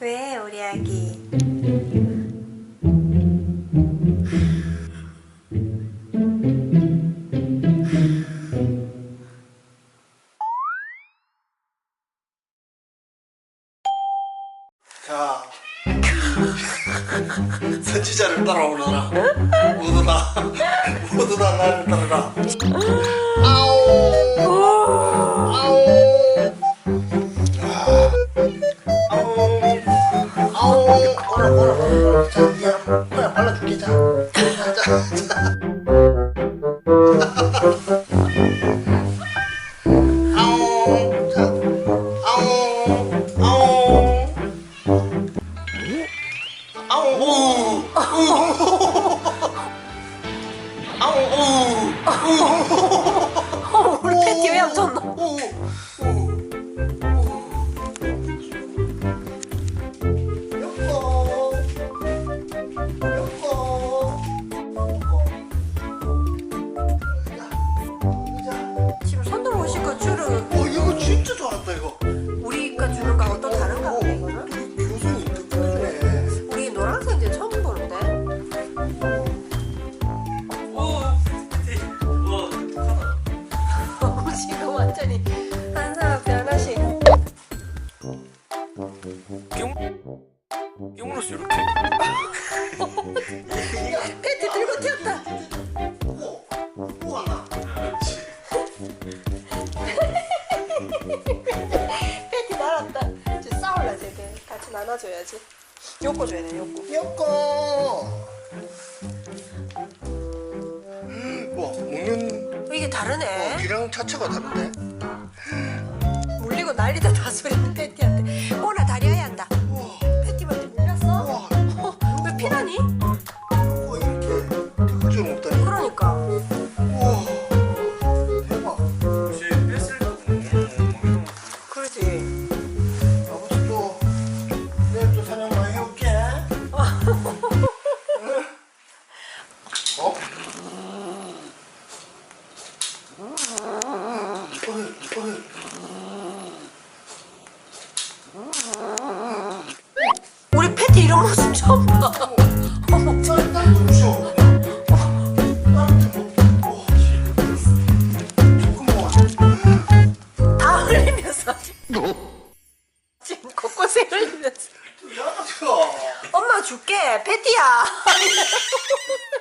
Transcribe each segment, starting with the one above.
왜 우리 아기? 자. 선지자를 따라오너라. 모두다 모두다 나를 따르라. 아오. 아오 자 야, 뭐야 발라줄게 자 자, 자, 자. 아오 자 아오 아오 아우 아우 아우 우리 패티 왜 없었나? 지금 손도 못 씻고 줄을 어 이거 진짜 좋았다 이거 주는 거하고 또 이거는? 교수님 덕분이네 우리 노란색 이제 처음 보는데? 지금 완전히 한 사람 변하신 용으로서 이렇게 나눠줘야지. 요거 줘야 돼 요거 여보 와 먹는 이게 다르네. 고기랑 자체가 다른데? 물리고 난리다 다 소리는 패 우리 패티 이런 모습 처음 봐 어머. 다 흘리면서 지금 곳곳에 흘리면서 미안하다. 엄마 줄게 패티야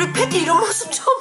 우리 패티 이런 모습 처음